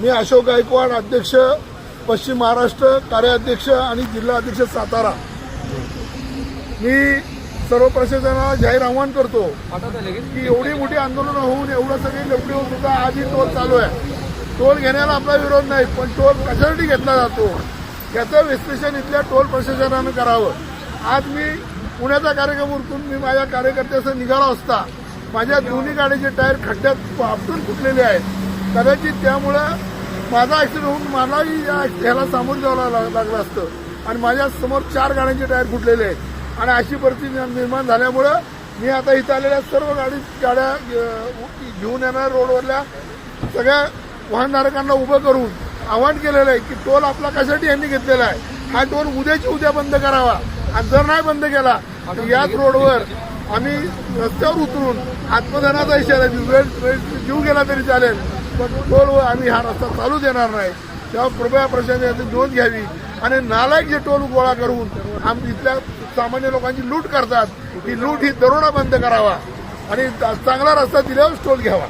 मी अशोक गायकवाड अध्यक्ष पश्चिम महाराष्ट्र कार्याध्यक्ष आणि जिल्हा अध्यक्ष सातारा. मी सर्व प्रशासनाला जाहीर आव्हान करतो की एवढी मोठी आंदोलन होऊन एवढं सगळी लपडी होत सुद्धा आधी टोल चालू आहे. टोल घेण्याला आपला विरोध नाही पण टोल कशासाठी घेतला जातो? याचं विश्लेषण इथल्या टोल प्रशासनानं करावं. आज मी पुण्याचा कार्यक्रम उरकून मी माझ्या कार्यकर्त्यासह निघालो असता माझ्या दोन्ही गाडीचे टायर खड्ड्यात आपटून फुटलेले आहेत. कदाचित त्यामुळं माझा ऍक्सिडेंट होऊन मलाही या ह्याला सामोरं जावं लाग- लागलं असतं. आणि माझ्यासमोर चार गाड्यांचे टायर फुटलेले आहेत. आणि अशी परिस्थिती निर्माण झाल्यामुळं मी आता इथं आलेल्या सर्व गाडी गाड्या घेऊन येणार रोडवरल्या सगळ्या वाहनधारकांना उभं करून आव्हान केलेलं आहे की टोल आपला कशासाठी यांनी घेतलेला आहे? हा टोल उद्याची उद्या बंद करावा. आणि जर नाही बंद केला तर याच रोडवर आम्ही रस्त्यावर उतरून आत्मधनाचा इशारा जीव गेला तरी चालेल. टोल टोलवर आम्ही हा रस्ता चालू देणार नाही. तेव्हा कृपया प्रशासनाची याची नोंद घ्यावी आणि नालायक जे टोल गोळा करून आम इथल्या सामान्य लोकांची लूट करतात. ही लूट ही दरोडा बंद करावा आणि चांगला रस्ता दिल्यावर टोल घ्यावा.